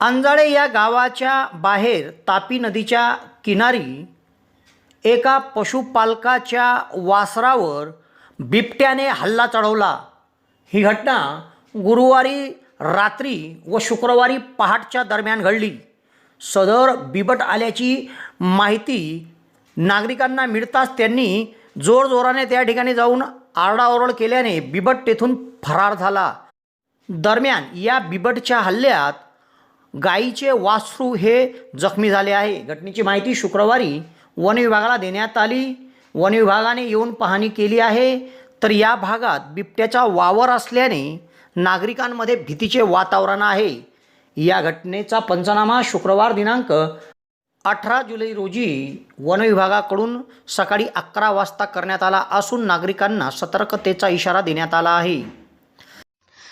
अंजाळे या गावाच्या बाहेर तापी नदीच्या किनारी एका पशुपालकाच्या वासरावर बिबट्याने हल्ला चढवला. ही घटना गुरुवारी रात्री व शुक्रवारी पहाटच्या दरम्यान घडली. सदर बिबट आल्याची माहिती नागरिकांना मिळताच त्यांनी जोरजोराने त्या ठिकाणी जाऊन आरडाओरड केल्याने बिबट तेथून फरार झाला. दरम्यान या बिबटच्या हल्ल्यात गायीचे वासरू हे जखमी झाले आहे. घटनेची माहिती शुक्रवारी वन विभागाला देण्यात आली. वन विभागाने येऊन पाहणी केली आहे. तर या भागात बिबट्याचा वावर असल्याने नागरिकांमध्ये भीतीचे वातावरण आहे. या घटनेचा पंचनामा शुक्रवार दिनांक अठरा जुलै रोजी वन विभागाकडून सकाळी अकरा वाजता करण्यात आला असून नागरिकांना सतर्कतेचा इशारा देण्यात आला आहे.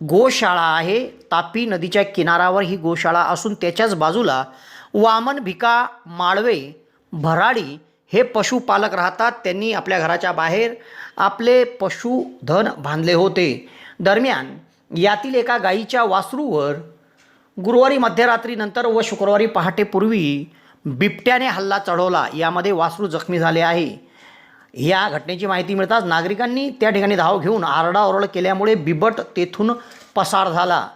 गोशाळा आहे. तापी नदीच्या किनारावर ही गोशाळा असून त्याच्याच बाजूला वामन भिका माळवे भराडी हे पशुपालक राहतात. त्यांनी आपल्या घराच्या बाहेर आपले पशुधन बांधले होते. दरम्यान यातील एका गायीच्या वासरूवर गुरुवारी मध्यरात्रीनंतर व शुक्रवारी पहाटेपूर्वी बिबट्याने हल्ला चढवला. यामध्ये वासरू जखमी झाले आहे. या घटनेची माहिती मिळताच नागरिकांनी त्या ठिकाणी धाव घेऊन आरडाओरड केल्यामुळे बिबट तेथून पसार झाला.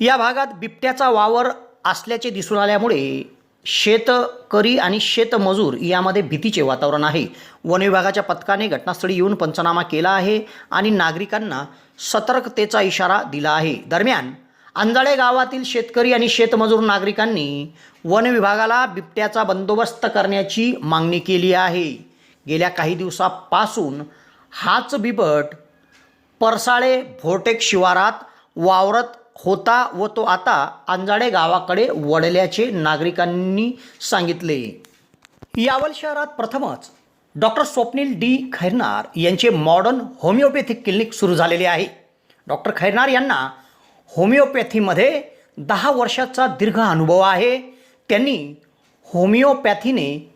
या भागात बिबट्याचा वावर असल्याचे दिसून आल्यामुळे शेतकरी आणि शेतमजूर यामध्ये भीतीचे वातावरण आहे. वन विभागाच्या पथकाने घटनास्थळी येऊन पंचनामा केला आहे आणि नागरिकांना सतर्कतेचा इशारा दिला आहे. दरम्यान अंजाळे गावातील शेतकरी आणि शेतमजूर नागरिकांनी वन विभागाला बिबट्याचा बंदोबस्त करण्याची मागणी केली आहे. गेल्या काही दिवसापासून हाच बिबट परसाळे भोटेक शिवारात वावरत होता व तो आता अंजाडे गावाकडे वळल्याचे नागरिकांनी सांगितले. यावल शहरात प्रथमच डॉक्टर स्वप्नील डी. खैरनार यांचे मॉडर्न होमिओपॅथिक क्लिनिक सुरू झालेले आहे. डॉक्टर खैरनार यांना होमिओपॅथीमध्ये दहा वर्षाचा दीर्घ अनुभव आहे. त्यांनी होमिओपॅथीने